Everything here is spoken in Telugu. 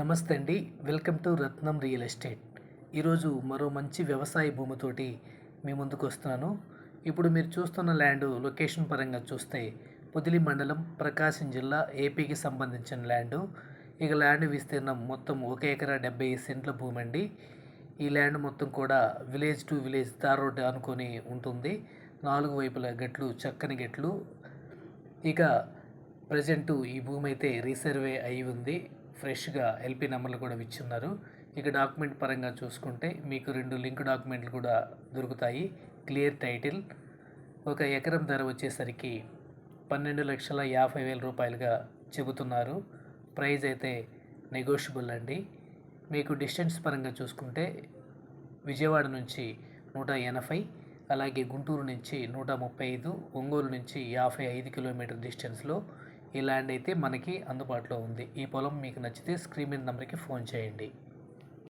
నమస్తే అండి. Welcome to Ratnam real estate. ఈరోజు మరో మంచి వ్యవసాయ భూమితోటి మీ ముందుకు వస్తున్నాను. ఇప్పుడు మీరు చూస్తున్న ల్యాండ్ లొకేషన్ పరంగా చూస్తే పొదిలి మండలం ప్రకాశం జిల్లా ఏపీకి సంబంధించిన ల్యాండ్. ఇక ల్యాండ్ విస్తీర్ణం మొత్తం ఒక ఎకరా డెబ్బై సెంట్ల భూమి అండి ఈ ల్యాండ్ మొత్తం కూడా village to village tar road అనుకొని ఉంటుంది. నాలుగు వైపుల గట్లు చక్కని గట్లు. ఇక ప్రజెంటు ఈ భూమి అయితే రీసర్వే అయి ఉంది. ఫ్రెష్గా ఎల్పి నెంబర్లు కూడా ఇచ్చిన్నారు. ఇక డాక్యుమెంట్ పరంగా చూసుకుంటే మీకు రెండు లింక్ డాక్యుమెంట్లు కూడా దొరుకుతాయి. Clear title. ఒక ఎకరం ధర వచ్చేసరికి పన్నెండు లక్షల యాభై వేల రూపాయలుగా చెబుతున్నారు. ప్రైజ్ అయితే నెగోషియబుల్ అండి. మీకు డిస్టెన్స్ పరంగా చూసుకుంటే విజయవాడ నుంచి నూట ఎనభై అలాగే గుంటూరు నుంచి నూట ముప్పై ఐదు ఒంగోలు నుంచి యాభై ఐదు కిలోమీటర్ డిస్టెన్స్లో ఈ ల్యాండ్ అయితే మనకి అందుబాటులో ఉంది. ఈ పొలం మీకు నచ్చితే స్క్రీన్ మీద నెంబర్కి ఫోన్ చేయండి.